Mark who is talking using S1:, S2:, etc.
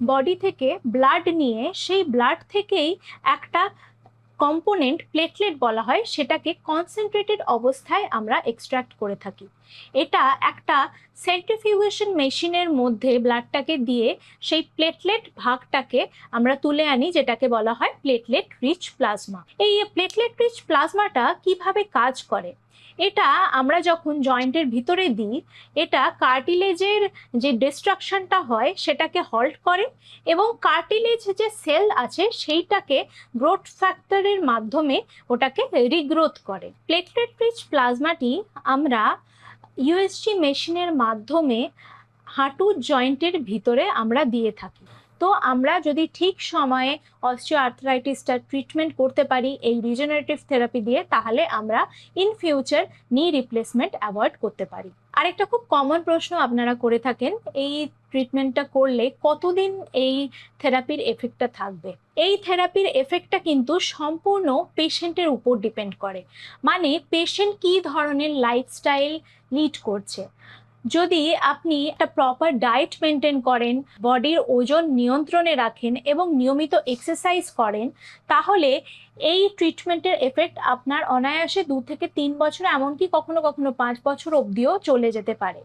S1: Body থেকে blood নিয়ে সেই ব্লাড থেকেই একটা কম্পোনেন্ট প্লেটলেট বলা হয়, সেটাকে কনসেন্ট্রেটেড অবস্থায় আমরা এক্সট্রাক্ট করে থাকি। এটা একটা সেন্ট্রিফিউগেশন মেশিনের মধ্যে ব্লাডটাকে দিয়ে সেই প্লেটলেট ভাগটাকে আমরা তুলে আনি, যেটাকে বলা হয় প্লেটলেট রিচ প্লাজমা এই প্লেটলেট রিচ প্লাজমাটা কীভাবে কাজ করে? এটা আমরা যখন জয়েন্টের ভিতরে দিই, এটা কার্টিলেজের যে ডিস্ট্রাকশনটা হয়, সেটাকে হল্ট করে এবং কার্টিলেজ যে সেল আছে, সেইটাকে গ্রোথ ফ্যাক্টরের মাধ্যমে ওটাকে রিগ্রোথ করে। প্লেটলেট রিচ প্লাজমাটি আমরা ইউএসজি মেশিনের মাধ্যমে হাঁটু জয়েন্টের ভিতরে আমরা দিয়ে থাকি। তো আমরা যদি ঠিক সময়ে অস্ট্রিও আর্থরাইটিসটার ট্রিটমেন্ট করতে পারি এই রিজেনারেটিভ থেরাপি দিয়ে, তাহলে আমরা in future knee replacement avoid করতে পারি। আরেকটা খুব কমন প্রশ্ন আপনারা করে থাকেন, এই ট্রিটমেন্টটা করলে কতদিন এই থেরাপির এফেক্টটা থাকবে? এই থেরাপির এফেক্টটা কিন্তু সম্পূর্ণ পেশেন্টের উপর ডিপেন্ড করে। মানে পেশেন্ট কী ধরনের লাইফস্টাইল লিড করছে? যদি আপনি একটা প্রপার ডায়েট মেনটেন করেন বডির ওজন নিয়ন্ত্রণে রাখেন এবং নিয়মিত এক্সারসাইজ করেন, তাহলে এই ট্রিটমেন্টের এফেক্ট আপনার অনায়াসে দু থেকে তিন বছর, এমনকি কখনো কখনো পাঁচ বছর অবধিও চলে যেতে পারে।